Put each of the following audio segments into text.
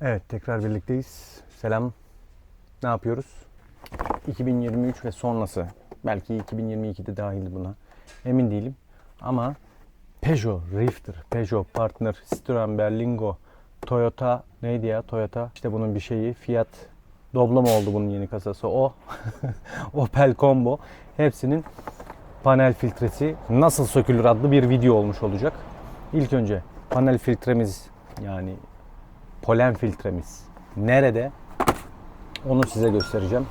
Evet tekrar birlikteyiz. Selam. Ne yapıyoruz? 2023 ve sonrası. Belki 2022'de dahil buna. Emin değilim. Ama Peugeot Rifter, Peugeot Partner, Citroen Berlingo, Toyota neydi ya Toyota? İşte bunun bir şeyi Fiat Doblo mu oldu bunun yeni kasası? O. Opel Combo. Hepsinin panel filtresi nasıl sökülür adlı bir video olmuş olacak. İlk önce panel filtremiz yani polen filtremiz nerede? Onu size göstereceğim.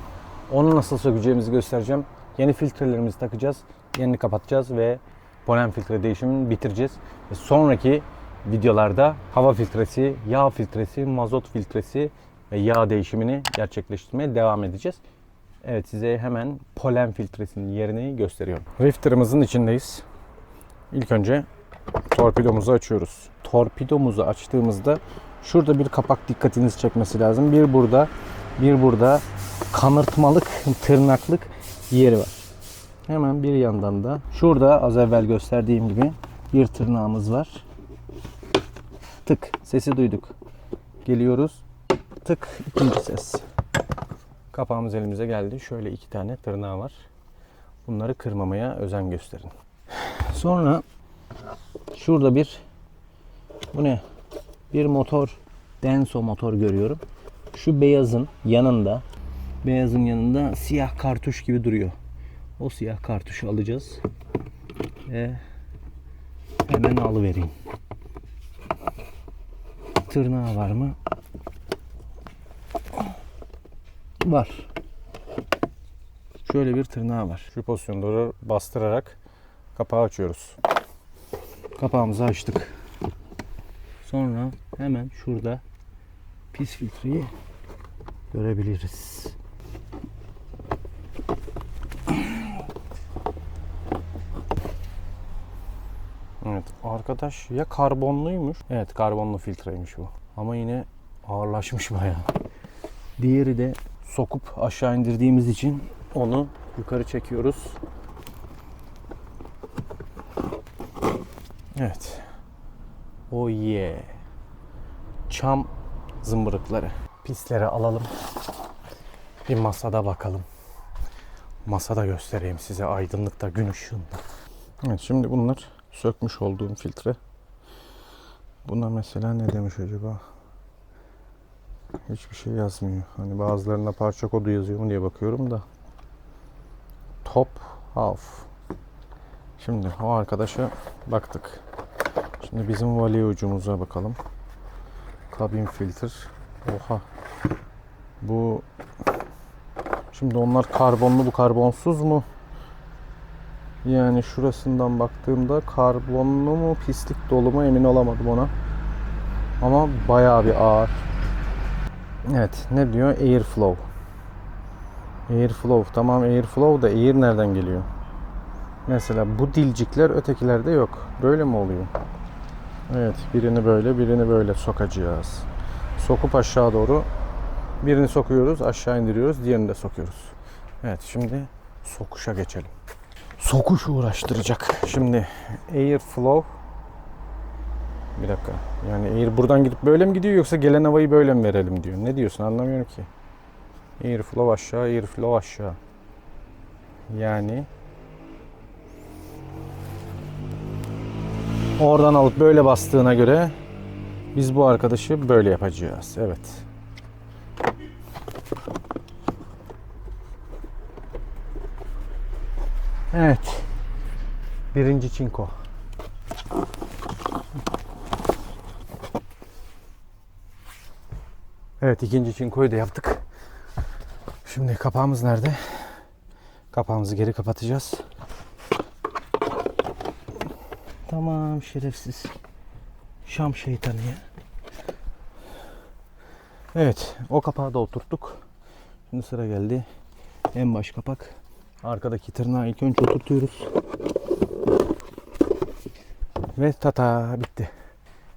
Onu nasıl sökeceğimizi göstereceğim. Yeni filtrelerimizi takacağız. Yerini kapatacağız ve polen filtre değişimini bitireceğiz. Ve sonraki videolarda hava filtresi, yağ filtresi, mazot filtresi ve yağ değişimini gerçekleştirmeye devam edeceğiz. Evet size hemen polen filtresinin yerini gösteriyorum. Rifter'ımızın içindeyiz. İlk önce torpidomuzu açıyoruz. Torpidomuzu açtığımızda şurada bir kapak dikkatinizi çekmesi lazım. Bir burada, bir burada kanırtmalık, tırnaklık yeri var. Hemen bir yandan da şurada az evvel gösterdiğim gibi bir tırnağımız var. Tık sesi duyduk. Geliyoruz. Tık ikinci ses. Kapağımız elimize geldi. Şöyle iki tane tırnağı var. Bunları kırmamaya özen gösterin. Sonra şurada bir bu ne? Bir motor Denso motor görüyorum. Şu beyazın yanında beyazın yanında siyah kartuş gibi duruyor. O siyah kartuşu alacağız. Ve hemen alıvereyim. Tırnağı var mı? Var. Şöyle bir tırnağı var. Şu pozisyona doğru bastırarak kapağı açıyoruz. Kapağımızı açtık. Sonra hemen şurada pis filtreyi görebiliriz. Evet arkadaş ya karbonluymuş. Evet karbonlu filtreymiş bu. Ama yine ağırlaşmış bayağı. Diğeri de sokup aşağı indirdiğimiz için onu yukarı çekiyoruz. Evet. Oh yeah. Çam zımbırıkları. Pisleri alalım. Bir masada bakalım. Masada göstereyim size aydınlıkta, gün ışığında. Evet şimdi bunlar sökmüş olduğum filtre. Buna mesela ne demiş acaba? Hiçbir şey yazmıyor. Hani bazılarında parça kodu yazıyor mu diye bakıyorum da. Top half. Şimdi o arkadaşa baktık. Şimdi bizim vali ucumuza bakalım. Kabin filter. Oha. Bu Şimdi onlar karbonlu bu karbonsuz mu? Yani şurasından baktığımda karbonlu mu pislik dolu mu emin olamadım ona. Ama bayağı bir ağır. Evet ne diyor? Airflow. Airflow. Tamam airflow da air nereden geliyor? Mesela bu dilcikler ötekilerde yok. Böyle mi oluyor? Evet birini böyle birini böyle sokacağız. Sokup aşağı doğru birini sokuyoruz aşağı indiriyoruz diğerini de sokuyoruz. Evet şimdi sokuşa geçelim. Sokuş uğraştıracak. Şimdi airflow bir dakika. Yani air buradan gidip böyle mi gidiyor yoksa gelen havayı böyle mi verelim diyor. Ne diyorsun anlamıyorum ki. Airflow aşağı, airflow aşağı. Yani oradan alıp böyle bastığına göre biz bu arkadaşı böyle yapacağız. Evet. Evet. Birinci çinko. Evet ikinci çinkoyu da yaptık. Şimdi kapağımız nerede? Kapağımızı geri kapatacağız. Tamam şerefsiz. Şam şeytanı ya. Evet o kapağı da oturttuk. Şimdi sıra geldi. En baş kapak. Arkadaki tırnağı ilk önce oturtuyoruz. Ve tata bitti.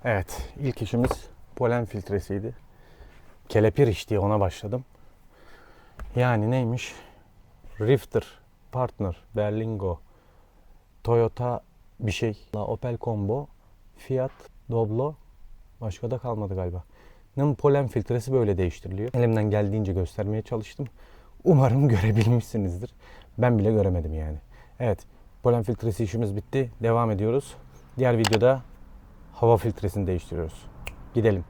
Evet ilk işimiz polen filtresiydi. Kelepir iş diye ona başladım. Yani neymiş? Rifter, Partner, Berlingo, Toyota bir şey, Opel Combo, Fiat, Doblo, başka da kalmadı galiba. Arabanın polen filtresi böyle değiştiriliyor. Elimden geldiğince göstermeye çalıştım. Umarım görebilmişsinizdir. Ben bile göremedim yani. Evet, polen filtresi işimiz bitti. Devam ediyoruz. Diğer videoda hava filtresini değiştiriyoruz. Gidelim.